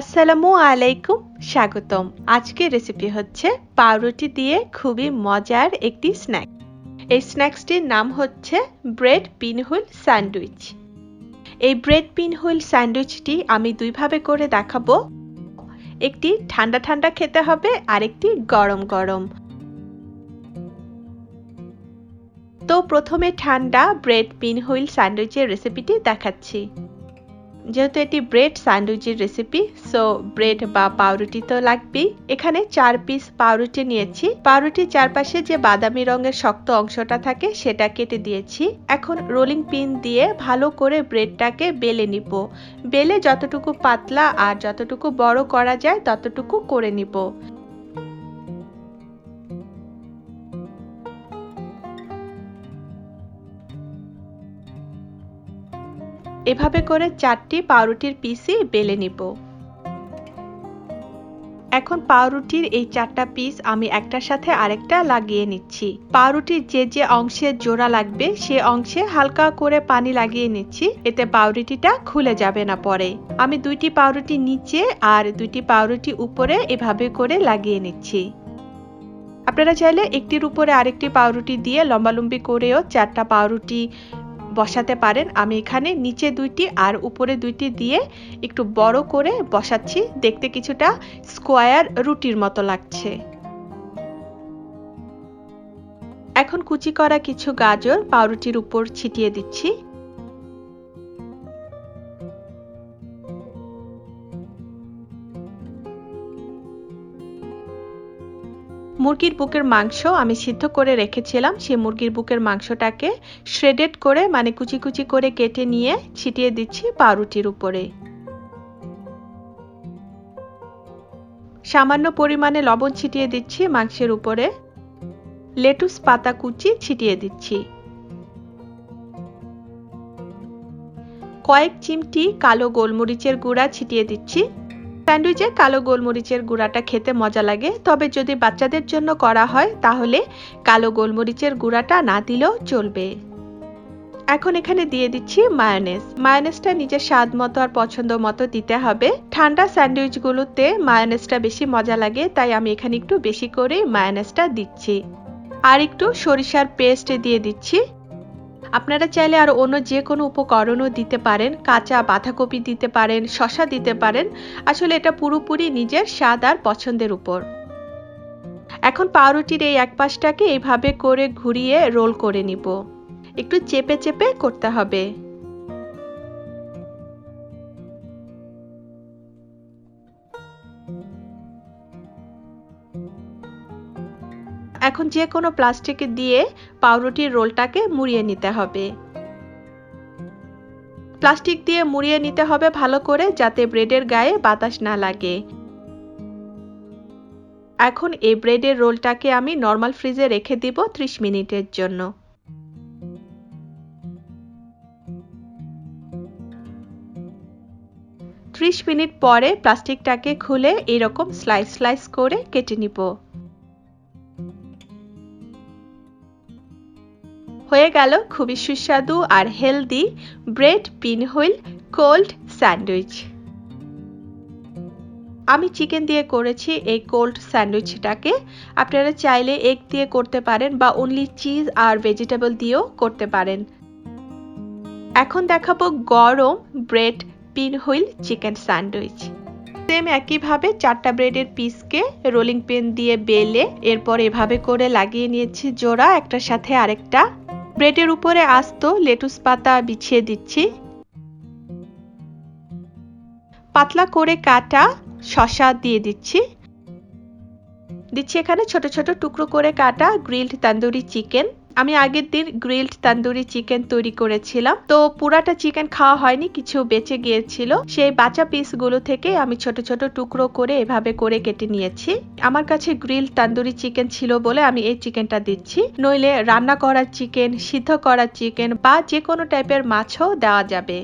আসসালামু আলাইকুম, স্বাগতম। আজকের রেসিপি হচ্ছে পাউরুটি দিয়ে খুবই মজার একটি স্ন্যাক এই স্ন্যাক্সটির নাম হচ্ছে ব্রেড পিনহুইল স্যান্ডউইচ। এই ব্রেড পিনহুইল স্যান্ডউইচটি আমি দুইভাবে করে দেখাবো। একটি ঠান্ডা ঠান্ডা খেতে হবে আর একটি গরম গরম। তো প্রথমে ঠান্ডা ব্রেড পিনহুইল স্যান্ডউইচের রেসিপিটি দেখাচ্ছি। যেহেতু এটি ব্রেড স্যান্ডউইচের রেসিপি সো ব্রেড বা পাউরুটি তো লাগবেই। এখানে চার পিস পাউরুটি নিয়েছি। পাউরুটির চারপাশে যে বাদামি রঙের শক্ত অংশটা থাকে, সেটা কেটে দিয়েছি। এখন রোলিং পিন দিয়ে ভালো করে ব্রেডটাকে বেলে নিব। বেলে যতটুকু পাতলা আর যতটুকু বড় করা যায়, ততটুকু করে নিব। এভাবে করে চারটি পাউরুটির পিসই বেলে নিব। এখন পাউরুটির এই চারটা পিস আমি একটার সাথে আরেকটা লাগিয়ে নিচ্ছি। পাউরুটির যে যে অংশে জোড়া লাগবে, সে অংশে হালকা করে পানি লাগিয়ে নিচ্ছি, এতে পাউরুটিটা খুলে যাবে না পরে। আমি দুইটি পাউরুটি নিচে আর দুইটি পাউরুটি উপরে এভাবে করে লাগিয়ে নিচ্ছি। আপনারা চাইলে একটির উপরে আরেকটি পাউরুটি দিয়ে লম্বালম্বি করেও চারটা পাউরুটি বসাতে পারেন। আমি এখানে নিচে দুইটি আর উপরে দুইটি দিয়ে একটু বড় করে বসাচ্ছি। দেখতে কিছুটা স্কোয়ার রুটির মতো লাগছে। এখন কুচি করা কিছু গাজর পাউরুটির উপর ছিটিয়ে দিচ্ছি। মুরগির বুকের মাংস আমি সিদ্ধ করে রেখেছিলাম। সেই মুরগির বুকের মাংসটাকে শ্রেডেড করে মানে কুচি কুচি করে কেটে নিয়ে ছিটিয়ে দিচ্ছি পাউরুটির উপরে। সামান্য পরিমাণে লবণ ছিটিয়ে দিচ্ছি মাংসের উপরে। লেটুস পাতা কুচি ছিটিয়ে দিচ্ছি। কয়েক চিমটি কালো গোলমরিচের গুঁড়া ছিটিয়ে দিচ্ছি। স্যান্ডউইচে কালো গোলমরিচের গুঁড়াটা খেতে মজা লাগে। তবে যদি বাচ্চাদের জন্য করা হয়, তাহলে কালো গোলমরিচের গুঁড়াটা না দিলেও চলবে। এখন এখানে দিয়ে দিচ্ছি মায়োনেজ মায়োনেজটা নিজের স্বাদ মতো আর পছন্দ মতো দিতে হবে। ঠান্ডা স্যান্ডউইচগুলোতে মায়োনেজটা বেশি মজা লাগে, তাই আমি এখানে একটু বেশি করে মায়োনেজটা দিচ্ছি। আর একটু সরিষার পেস্ট দিয়ে দিচ্ছি। আপনারা চাইলে আর অন্য যে কোনো উপকরণও দিতে পারেন, কাঁচা বাঁধাকপি দিতে পারেন শশা দিতে পারেন। আসলে এটা পুরোপুরি নিজের স্বাদ আর পছন্দের উপর। এখন পাউরুটির এই এক পাশটাকে এইভাবে করে ঘুরিয়ে রোল করে নিব। একটু চেপে চেপে করতে হবে। এখন যে কোনো প্লাস্টিক দিয়ে পাউরুটির রোলটাকে মুড়িয়ে নিতে হবে। প্লাস্টিক দিয়ে মুড়িয়ে নিতে হবে ভালো করে যাতে ব্রেডের গায়ে বাতাস না লাগে। এখন এই ব্রেডের রোলটাকে আমি নর্মাল ফ্রিজে রেখে দিব ত্রিশ মিনিটের জন্য। ত্রিশ মিনিট পরে প্লাস্টিকটাকে খুলে এরকম স্লাইস স্লাইস করে কেটে নিব। হয়ে গেল খুবই সুস্বাদু আর healthy bread pinwheel cold sandwich. আমি চিকেন দিয়ে করেছি এই কোল্ড স্যান্ডউইচটাকে। আপনারা চাইলে এগ দিয়ে করতে পারেন বা অনলি চিজ আর ভেজিটেবল দিয়েও করতে পারেন। এখন দেখাবো গরম bread pinwheel chicken sandwich. Same একইভাবে চারটা ব্রেডের পিসকে রোলিং পেন দিয়ে বেলে এরপর এভাবে করে লাগিয়ে নিয়েছি জোড়া, একটার সাথে আরেকটা। ব্রেডের উপরে আস্ত লেটুস পাতা বিছিয়ে দিচ্ছি। পাতলা করে কাটা শশা দিয়ে দিচ্ছি। দিচ্ছি এখানে ছোট ছোট টুকরো করে কাটা গ্রিলড তান্দুরি চিকেন। আমি আগের দিন গ্রিলড তান্দুরি চিকেন তৈরি করেছিলাম। তো পুরাটা চিকেন খাওয়া হয়নি, কিছু বেঁচে গিয়েছিল। সেই বাঁচা পিসগুলো থেকে আমি ছোট ছোট টুকরো করে এভাবে করে কেটে নিয়েছি। আমার কাছে গ্রিল তান্দুরি চিকেন ছিল বলে আমি এই চিকেনটা দিচ্ছি। নইলে রান্না করা চিকেন, সিদ্ধ করা চিকেন বা যে কোনো টাইপের মাছও দেওয়া যাবে।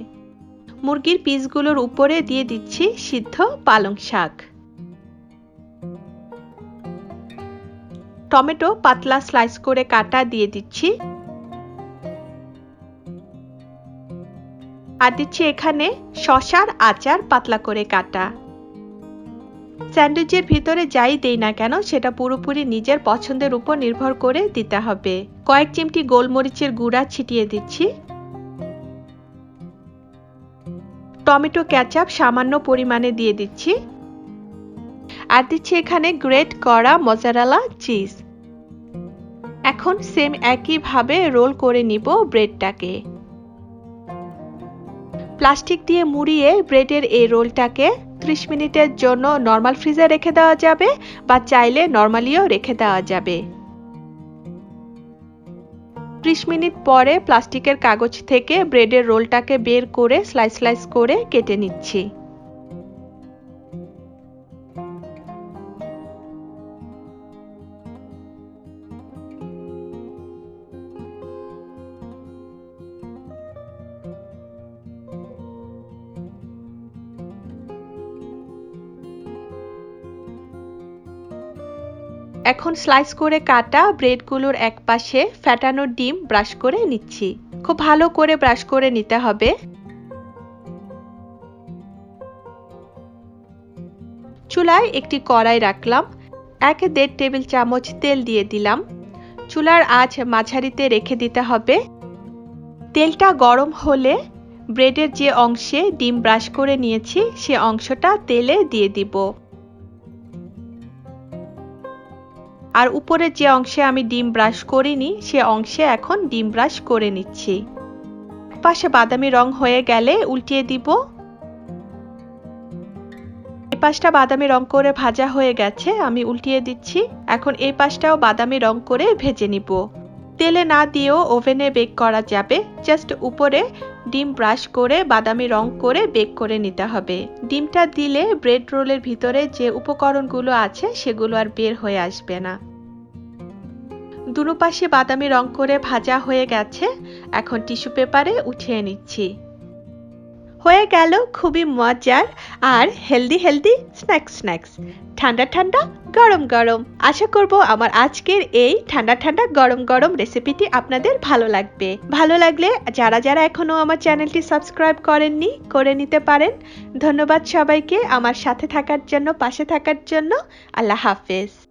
মুরগির পিসগুলোর উপরে দিয়ে দিচ্ছি সিদ্ধ পালং শাক। টমেটো পাতলা স্লাইস করে কাটা দিয়ে দিচ্ছি। আর দিচ্ছি এখানে শশার আচার পাতলা করে কাটা। স্যান্ডউইচের ভিতরে যাই দেই না কেন, সেটা পুরোপুরি নিজের পছন্দের উপর নির্ভর করে দিতে হবে। কয়েক চিমটি গোলমরিচের গুঁড়া ছিটিয়ে দিচ্ছি। টমেটো ক্যাচাপ সামান্য পরিমাণে দিয়ে দিচ্ছি। আর দিচ্ছি এখানে গ্রেট করা মজারালা চিজ। এখন সেম একইভাবে রোল করে নিব ব্রেডটাকে। প্লাস্টিক দিয়ে মুড়িয়ে ব্রেডের এই রোলটাকে ত্রিশ মিনিটের জন্য নর্মাল ফ্রিজে রেখে দেওয়া যাবে বা চাইলে নর্মালিও রেখে দেওয়া যাবে। ত্রিশ মিনিট পরে প্লাস্টিকের কাগজ থেকে ব্রেডের রোলটাকে বের করে স্লাইস স্লাইস করে কেটে নিচ্ছি। এখন স্লাইস করে কাটা ব্রেডগুলোর এক পাশে ফ্যাটানো ডিম ব্রাশ করে নিচ্ছি। খুব ভালো করে ব্রাশ করে নিতে হবে। চুলায় একটি কড়াই রাখলাম। এক দেড় টেবিল চামচ তেল দিয়ে দিলাম। চুলার আঁচ মাঝারিতে রেখে দিতে হবে। তেলটা গরম হলে ব্রেডের যে অংশে ডিম ব্রাশ করে নিয়েছি, সে অংশটা তেলে দিয়ে দিব। আর উপরের যে অংশে আমি ডিম ব্রাশ করিনি, সে অংশে এখন ডিম ব্রাশ করে নিচ্ছি। পাশে বাদামি রং হয়ে গেলে উল্টিয়ে দিব। এই পাশটা বাদামি রং করে ভাজা হয়ে গেছে, আমি উল্টিয়ে দিচ্ছি। এখন এই পাশটাও বাদামি রং করে ভেজে নিব। তেলে না দিয়েও ওভেনে বেক করা যাবে। জাস্ট উপরে ডিম ব্রাশ করে, বাদামি রং করে বেক করে নিতে হবে। ডিমটা দিলে ব্রেড রোলের ভিতরে যে উপকরণগুলো আছে, সেগুলো আর বের হয়ে আসবে না। দুনো পাশে বাদামি রং করে ভাজা হয়ে গেছে। এখন টিস্যু পেপারে উঠিয়ে নিচ্ছি। হয়ে গেল খুবই মজার আর হেলদি হেলদি স্ন্যাক্স স্ন্যাক্স ঠান্ডা ঠান্ডা, গরম গরম। আশা করব আমার আজকের এই ঠান্ডা ঠান্ডা, গরম গরম রেসিপিটি আপনাদের ভালো লাগবে। ভালো লাগলে যারা যারা এখনও আমার চ্যানেলটি সাবস্ক্রাইব করেননি, করে নিতে পারেন। ধন্যবাদ সবাইকে আমার সাথে থাকার জন্য, পাশে থাকার জন্য। আল্লাহ হাফেজ।